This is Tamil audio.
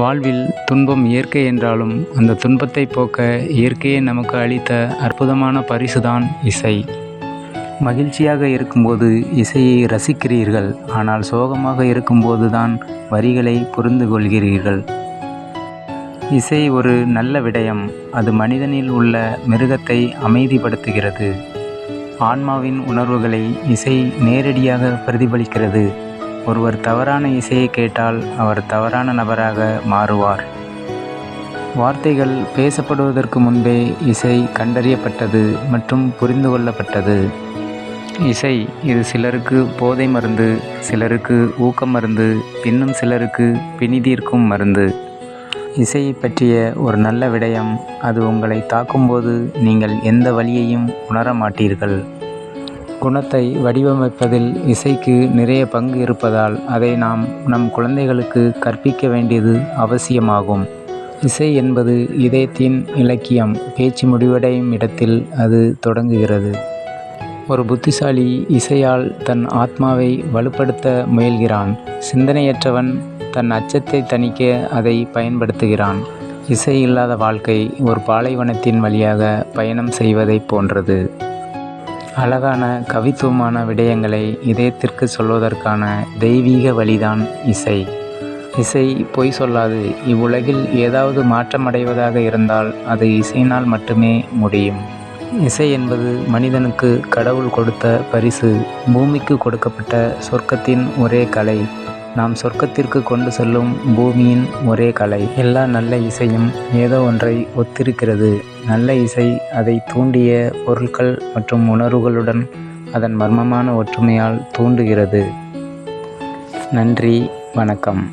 வாழ்வில் துன்பம் இயற்கை என்றாலும் அந்த துன்பத்தை போக்க இயற்கையே நமக்கு அளித்த அற்புதமான பரிசுதான் இசை. மகிழ்ச்சியாக இருக்கும்போது இசையை ரசிக்கிறீர்கள் ஆனால் சோகமாக இருக்கும்போது தான் வரிகளை புரிந்து கொள்கிறீர்கள். இசை ஒரு நல்ல விடயம் அது மனிதனில் உள்ள மிருகத்தை அமைதிப்படுத்துகிறது. ஆன்மாவின் உணர்வுகளை இசை நேரடியாக பிரதிபலிக்கிறது. ஒருவர் தவறான இசையை கேட்டால் அவர் தவறான நபராக மாறுவார். வார்த்தைகள் பேசப்படுவதற்கு முன்பே இசை கண்டறியப்பட்டது மற்றும் புரிந்து கொள்ளப்பட்டது. இசை இது சிலருக்கு போதை மருந்து சிலருக்கு ஊக்க மருந்து இன்னும் சிலருக்கு பிணிதீர்க்கும் மருந்து. இசையை பற்றிய ஒரு நல்ல விடயம் அது உங்களை தாக்கும்போது நீங்கள் எந்த வழியையும் உணர மாட்டீர்கள் குணத்தை வடிவமைப்பதில் இசைக்கு நிறைய பங்கு இருப்பதால் அதை நாம் நம் குழந்தைகளுக்கு கற்பிக்க வேண்டியது அவசியமாகும். இசை என்பது இதயத்தின் இலக்கியம். பேச்சு முடிவடையும் இடத்தில் அது தொடங்குகிறது. ஒரு புத்திசாலி இசையால் தன் ஆத்மாவை வலுப்படுத்த முயல்கிறான். சிந்தனையற்றவன் தன் அச்சத்தை தணிக்க அதை பயன்படுத்துகிறான். இசை இல்லாத வாழ்க்கை ஒரு பாலைவனத்தின் வழியாக பயணம் செய்வதைப் போன்றது. அழகான கவித்துவமான விடயங்களை இதயத்திற்கு சொல்வதற்கான தெய்வீக வழிதான் இசை. இசை பொய் சொல்லாது இவ்வுலகில் ஏதாவது மாற்றமடைவதாக இருந்தால் அது இசையினால் மட்டுமே முடியும். இசை என்பது மனிதனுக்கு கடவுள் கொடுத்த பரிசு பூமிக்கு கொடுக்கப்பட்ட சொர்க்கத்தின் ஒரே கலை. நாம் சொர்க்கத்திற்கு கொண்டு செல்லும் பூமியின் ஒரே கலை. எல்லா நல்ல இசையும் ஏதோ ஒன்றை ஒத்திருக்கிறது. நல்ல இசை அதை தூண்டிய பொருட்கள் மற்றும் உணர்வுகளுடன் அதன் மர்மமான ஒற்றுமையால் தூண்டுகிறது. நன்றி வணக்கம்.